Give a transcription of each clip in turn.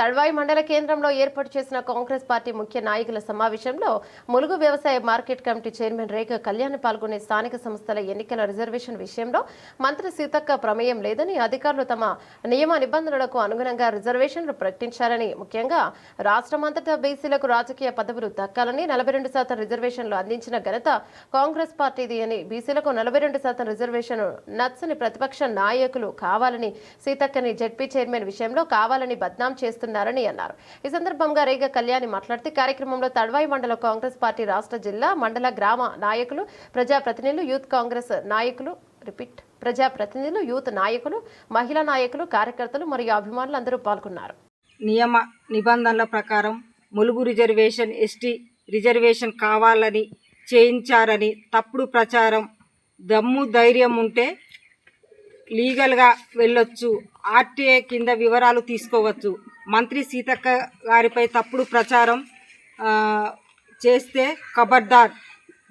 తడ్వాయి మండల కేంద్రంలో ఏర్పాటు చేసిన కాంగ్రెస్ పార్టీ ముఖ్య నాయకుల సమావేశంలో ములుగు వ్యవసాయ market committee chairman Rekha Kalyan పాల్గొనే స్థానిక సంస్థల ఎన్నికల రిజర్వేషన్ విషయంలో మంత్రి సీతక్క ప్రమేయం లేదని అధికారులు తమ నియమ నిబంధనలకు అనుగుణంగా రిజర్వేషన్లు ప్రకటించారని ముఖ్యంగా రాష్ట్రమంతటా బీసీలకు రాజకీయ పదవులు దక్కాలని నలభై రెండు శాతం రిజర్వేషన్లు అందించిన ఘనత కాంగ్రెస్ పార్టీది అని బీసీలకు నలభై రెండు శాతం రిజర్వేషన్ నచ్చని ప్రతిపక్ష నాయకులు కావాలని సీతక్కని జడ్పీ చైర్మన్ విషయంలో కావాలని బద్నాం చేస్తున్నారని అన్నారు. ఈ సందర్భంగా రేగ కళ్యాణి మాట్లాడుతూ కార్యక్రమంలో తడ్వాయి మండల కాంగ్రెస్ పార్టీ రాష్ట్ర జిల్లా మండల గ్రామ నాయకులు ప్రజాప్రతినిధులు యూత్ కాంగ్రెస్ నాయకులు రిపీట్ ప్రజాప్రతినిధులు యూత్ నాయకులు మహిళా నాయకులు కార్యకర్తలు మరియు అభిమానులు అందరూ పాల్గొన్నారు. నియమ నిబంధనల ప్రకారం ములుగు రిజర్వేషన్ ఎస్టీ రిజర్వేషన్ కావాలని చేయించారని తప్పుడు ప్రచారం దమ్ము ధైర్యం ఉంటే లీగల్గా వెళ్ళొచ్చు ఆర్టీఏ కింద వివరాలు తీసుకోవచ్చు. మంత్రి సీతక్క గారిపై తప్పుడు ప్రచారం చేస్తే ఖబర్దార్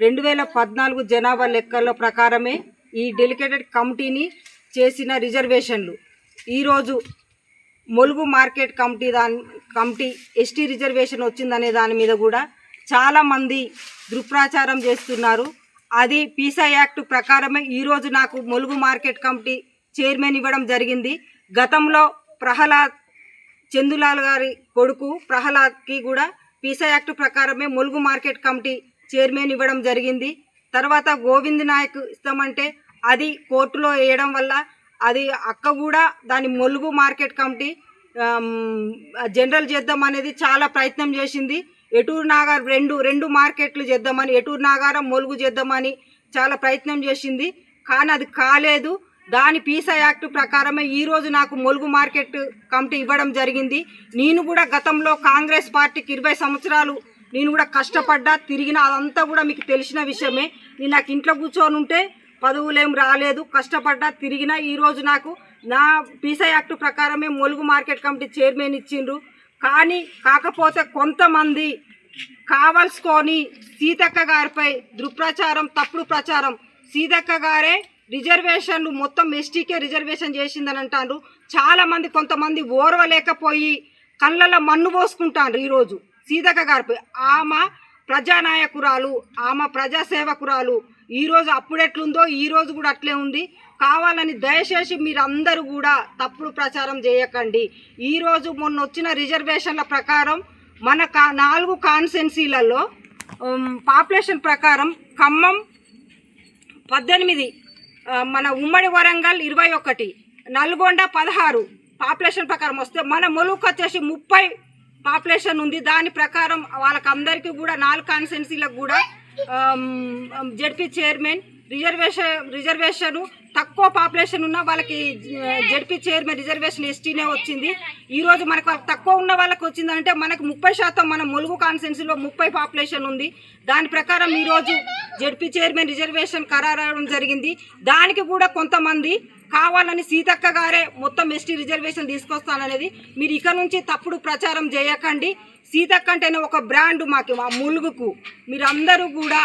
రెండు వేల పద్నాలుగు జనాభా లెక్కల ప్రకారమే ఈ డెలికేటెడ్ కమిటీని చేసిన రిజర్వేషన్లు. ఈరోజు ములుగు మార్కెట్ కమిటీ దాని కమిటీ ఎస్టీ రిజర్వేషన్ వచ్చిందనే దాని మీద కూడా చాలామంది దుష్ప్రచారం చేస్తున్నారు. అది పీసా యాక్ట్ ప్రకారమే ఈరోజు నాకు ములుగు మార్కెట్ కమిటీ చైర్మన్ ఇవ్వడం జరిగింది. గతంలో ప్రహ్లాద్ చందులాల్ గారి కొడుకు ప్రహ్లాద్కి కూడా పీసా యాక్ట్ ప్రకారమే ములుగు మార్కెట్ కమిటీ చైర్మన్ ఇవ్వడం జరిగింది. తర్వాత గోవింద్ నాయక్ ఇస్తామంటే అది కోర్టులో వేయడం వల్ల అది అక్క కూడా దాని ములుగు మార్కెట్ కమిటీ జనరల్ చేద్దాం అనేది చాలా ప్రయత్నం చేసింది. ఎటూరు నాగారు రెండు రెండు మార్కెట్లు చేద్దామని ఎటూరు నాగారం ములుగు చేద్దామని చాలా ప్రయత్నం చేసింది. కానీ అది కాలేదు. దాని పీసా యాక్ట్ ప్రకారమే ఈరోజు నాకు మొలుగు మార్కెట్ కమిటీ ఇవ్వడం జరిగింది. నేను కూడా గతంలో కాంగ్రెస్ పార్టీకి ఇరవై సంవత్సరాలు నేను కూడా కష్టపడ్డా తిరిగిన అదంతా కూడా మీకు తెలిసిన విషయమే. నేను నాకు ఇంట్లో కూర్చొని ఉంటే పదవులేం రాలేదు కష్టపడ్డా తిరిగిన ఈరోజు నాకు నా పీసా యాక్ట్ ప్రకారమే మొలుగు మార్కెట్ కమిటీ చైర్మన్ ఇచ్చిండ్రు. కానీ కాకపోతే కొంతమంది కావలసుకొని సీతక్క గారిపై దుష్ప్రచారం తప్పుడు ప్రచారం. సీతక్క గారే రిజర్వేషన్లు మొత్తం ఎస్టీకే రిజర్వేషన్ చేసిందని అంటారు చాలామంది కొంతమంది ఓర్వలేకపోయి కళ్ళల్లో మన్ను పోసుకుంటారు ఈరోజు సీతక్క గారిపై. ఆమె ప్రజానాయకురాలు ఆమె ప్రజాసేవకురాలు ఈరోజు అప్పుడెట్లుందో ఈరోజు కూడా అట్లే ఉంది. కావాలని దయచేసి మీరందరూ కూడా తప్పుడు ప్రచారం చేయకండి. ఈరోజు మొన్న వచ్చిన రిజర్వేషన్ల ప్రకారం మన కా నాలుగు కాన్సెన్సీలలో పాపులేషన్ ప్రకారం ఖమ్మం పద్దెనిమిది మన ఉమ్మడి వరంగల్ ఇరవై ఒకటి నల్గొండ పదహారు పాపులేషన్ ప్రకారం వస్తే మన మొలుకు వచ్చేసి ముప్పై పాపులేషన్ ఉంది. దాని ప్రకారం వాళ్ళకందరికీ కూడా నాలుగు కాన్స్టెన్సీలకు కూడా జడ్పీ చైర్మన్ రిజర్వేషన్ రిజర్వేషన్ తక్కువ పాపులేషన్ ఉన్న వాళ్ళకి జడ్పీ చైర్మన్ రిజర్వేషన్ ఎస్టీనే వచ్చింది. ఈ రోజు మనకు తక్కువ ఉన్న వాళ్ళకి వచ్చిందంటే మనకు ముప్పై శాతం మన ములుగు కాన్స్టిట్యున్సీలో ముప్పై పాపులేషన్ ఉంది. దాని ప్రకారం ఈరోజు జడ్పీ చైర్మన్ రిజర్వేషన్ ఖరారవడం జరిగింది. దానికి కూడా కొంతమంది కావాలని సీతక్క గారే మొత్తం ఎస్టీ రిజర్వేషన్ తీసుకొస్తాననేది మీరు ఇక నుంచి తప్పుడు ప్రచారం చేయకండి. సీతక్క అంటేనే ఒక బ్రాండ్ మాకు మా ములుగుకు. మీరందరూ కూడా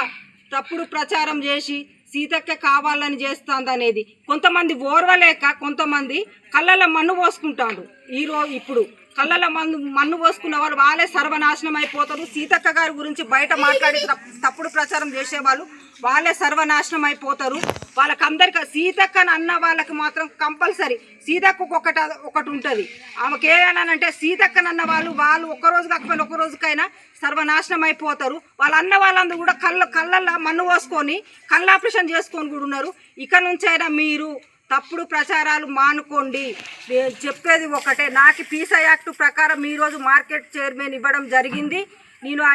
తప్పుడు ప్రచారం చేసి సీతక్క కావాలని చేస్తుంది అనేది కొంతమంది ఓర్వలేక కొంతమంది కళ్ళల మన్ను పోసుకుంటాడు ఈరో ఇప్పుడు కళ్ళలో మన్ను మన్ను పోసుకున్న వాళ్ళు వాళ్ళే సర్వనాశనం అయిపోతారు. సీతక్క గారి గురించి బయట మాట్లాడి తప్పుడు ప్రచారం చేసేవాళ్ళు వాళ్ళే సర్వనాశనం అయిపోతారు. వాళ్ళకందరికి సీతక్కని అన్న వాళ్ళకి మాత్రం కంపల్సరీ సీతక్కకు ఒకటి ఒకటి ఉంటుంది. ఆమెకి ఏదైనానంటే సీతక్కనన్న వాళ్ళు వాళ్ళు ఒక్క రోజు కాకపోయినా ఒక్క రోజుకైనా సర్వనాశనం అయిపోతారు. వాళ్ళ అన్న వాళ్ళందరూ కూడా కళ్ళ కళ్ళల్లో మన్ను పోసుకొని కళ్ళ ఆపరేషన్ చేసుకొని కూడా ఉన్నారు. ఇక నుంచైనా మీరు తప్పుడు ప్రచారాలు మానుకోండి. నేను చెప్పేది ఒకటే. నాకు పీసా యాక్ట్ ప్రకారం ఈరోజు మార్కెట్ చైర్మన్ ఇవ్వడం జరిగింది. నేను ఆ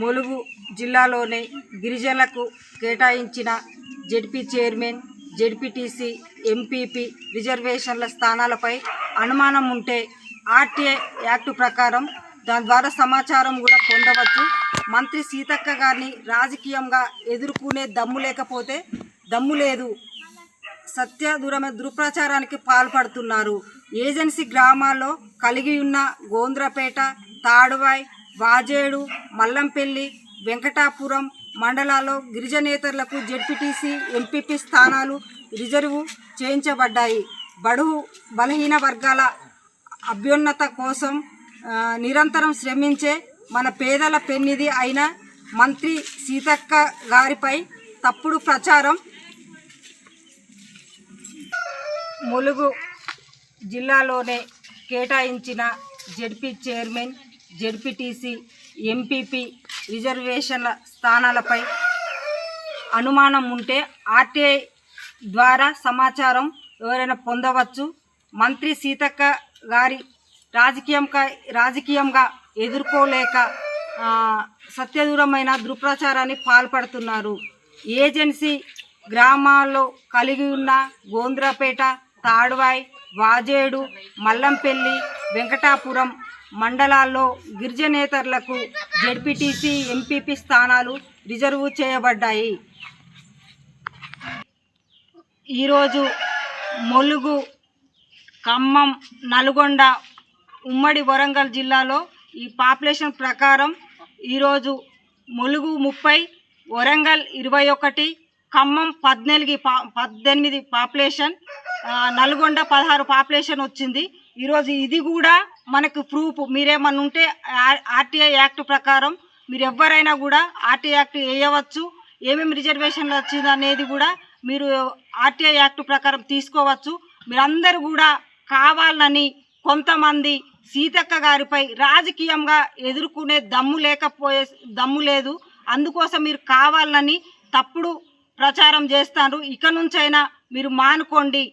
ములుగు జిల్లాలోని గిరిజనులకు కేటాయించిన జెడ్పీ చైర్మన్ జెడ్పీటీసీ ఎంపీపీ రిజర్వేషన్ల స్థానాలపై అనుమానం ఉంటే ఆర్టీఏ యాక్ట్ ప్రకారం దాని ద్వారా సమాచారం కూడా పొందవచ్చు. మంత్రి సీతక్క గారిని రాజకీయంగా ఎదుర్కొనే దమ్ము లేకపోతే దమ్ము లేదు. సత్య దూరమైన దుష్ప్రచారానికి పాల్పడుతున్నారు. ఏజెన్సీ గ్రామాల్లో కలిగి ఉన్న గోంద్రపేట తాడువాయ్ వాజేడు మల్లంపల్లి వెంకటాపురం మండలాల్లో గిరిజనేతరులకు జెడ్పీటీసీ ఎంపీపీ స్థానాలు రిజర్వు చేయించబడ్డాయి. బడుగు బలహీన వర్గాల అభ్యున్నత కోసం నిరంతరం శ్రమించే మన పేదల పెన్నిది అయిన మంత్రి సీతక్క గారిపై తప్పుడు ప్రచారం. ములుగు జిల్లాలోనే కేటాయించిన జడ్పీ చైర్మన్ జడ్పీటీసీ ఎంపీపీ రిజర్వేషన్ల స్థానాలపై అనుమానం ఉంటే ఆర్టీఐ ద్వారా సమాచారం ఎవరైనా పొందవచ్చు. మంత్రి సీతక్క గారి రాజకీయంగా రాజకీయంగా ఎదుర్కోలేక సత్యదూరమైన దుష్ప్రచారాన్ని పాల్పడుతున్నారు. ఏజెన్సీ గ్రామాల్లో కలిగి ఉన్న గోంద్రాపేట తాడ్వాయ్ వాజేడు మల్లంపల్లి వెంకటాపురం మండలాల్లో గిరిజనేతరులకు జడ్పీటీసీ ఎంపీపీ స్థానాలు రిజర్వు చేయబడ్డాయి. ఈరోజు ములుగు ఖమ్మం నల్గొండ ఉమ్మడి వరంగల్ జిల్లాలో ఈ పాపులేషన్ ప్రకారం ఈరోజు ములుగు ముప్పై వరంగల్ ఇరవై ఒకటి ఖమ్మం పద్నాలుగు పా పద్దెనిమిది పాపులేషన్ నల్గొండ పదహారు పాపులేషన్ వచ్చింది. ఈరోజు ఇది కూడా మనకు ప్రూఫ్. మీరేమన్నా ఉంటే ఆర్టీఐ యాక్ట్ ప్రకారం మీరు ఎవరైనా కూడా ఆర్టీఐ యాక్ట్ వేయవచ్చు. ఏమేమి రిజర్వేషన్లు వచ్చింది అనేది కూడా మీరు ఆర్టీఐ యాక్ట్ ప్రకారం తీసుకోవచ్చు. మీరందరూ కూడా కావాలని కొంతమంది సీతక్క గారిపై రాజకీయంగా ఎదుర్కొనే దమ్ము లేకపోయే దమ్ము లేదు. అందుకోసం మీరు కావాలని తప్పుడు ప్రచారం చేస్తారు ఇక నుంచైనా మీరు మానుకోండి.